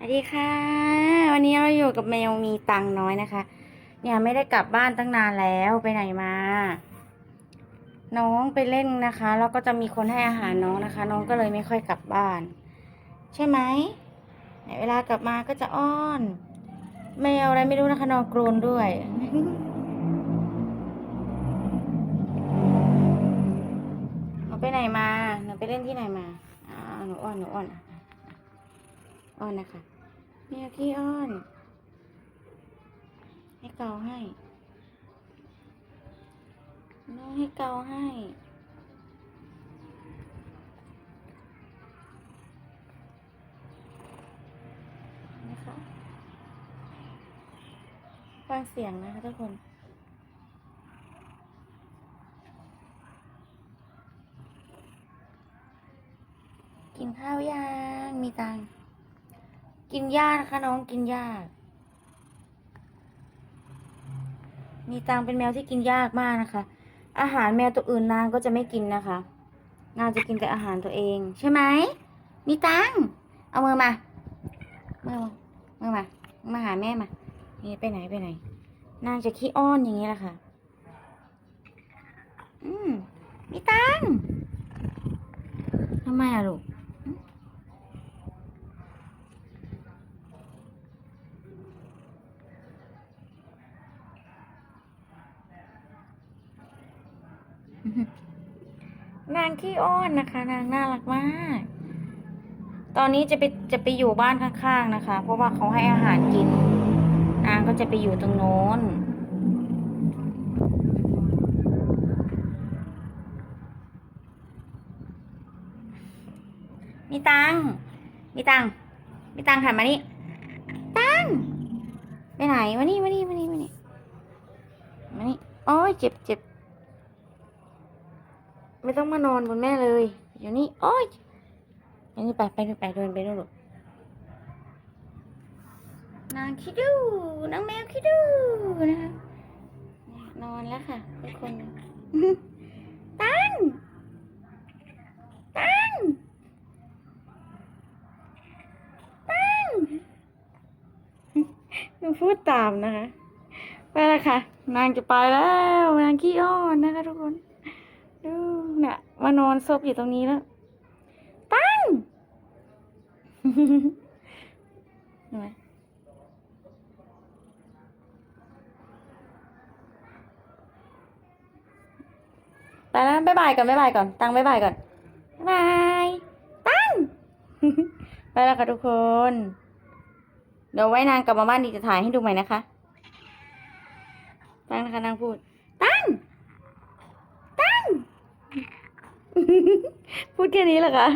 สวัสดีค่ะ วันนี้เราอยู่กับแมวมีตังน้อยนะคะ เนี่ยไม่ได้กลับบ้านตั้งนานแล้วไปไหนมา น้องไปเล่นนะคะ แล้วก็จะมีคนให้อาหารน้องนะคะ น้องก็เลยไม่ค่อยกลับบ้าน ใช่ไหมเนี่ยเวลากลับมาก็จะอ้อน แมวอะไรไม่รู้นะคะนอนกรนด้วยหนูไปไหนมาหนูไปเล่นที่ไหนมาอ่าหนูอ้อนหนูอ้อนอ้ อนนะคะแมวขี้อ้อน ให้เกาให้น้องให้เกาให้นะคะฟังเสียงนะคะทุกคนกินข้าวยังมีตังค์ กินหญ้านะคะน้องกินหญ้า มีตังเป็นแมวที่กินยากมากนะคะ อาหารแมวตัวอื่นนางก็จะไม่กินนะคะ นางจะกินแต่อาหารตัวเอง ใช่ไหม มีตังเอามือมามือมามือมา มาหาแม่มา นี่ไปไหนไปไหน นางจะขี้อ้อนอย่างนี้แหละค่ะ อืม มีตังค์ทำไมอะลูก นางขี้อ้อนนะคะ นางน่ารักมาก ตอนนี้จะไปจะไปอยู่บ้านข้างๆนะคะ เพราะว่าเขาให้อาหารกิน นางก็จะไปอยู่ตรงโน้นมีตัง มีตัง มีตังหันมานี่ ตัง ไปไหนมานี่มานี่มานี่มานี่มานี่โอ้ยเจ็บเจ็บ ไม่ต้องมานอนบนแม่เลย เดี๋ยวนี้ โอ๊ยอันนี้ไปไปไปเดินไปดูลูกนางคิดดูนางแมวคิดดูนะคะนอนแล้วค่ะทุกคน ตั้ง ตั้ง ตั้งหนูพูดตามนะคะ ไปแล้วค่ะ นางจะไปแล้ว นางขี้อ้อนนะคะทุกคน ดูน่ะมานอนซบอยู่ตรงนี้แล้ว ตั้งเห็นไหมไปแล้วบ๊ายบายก่อนบ๊ายบายก่อน ตั้งบ๊ายบายก่อนบาย ตั้ง ไปแล้วค่ะทุกคน เดี๋ยวไว้นางกลับมาบ้านดีจะถ่ายให้ดูใหม่นะคะ ตั้งนะคะนางพูด ตั้งตั้ง พูดแค่นี้เหรอคะ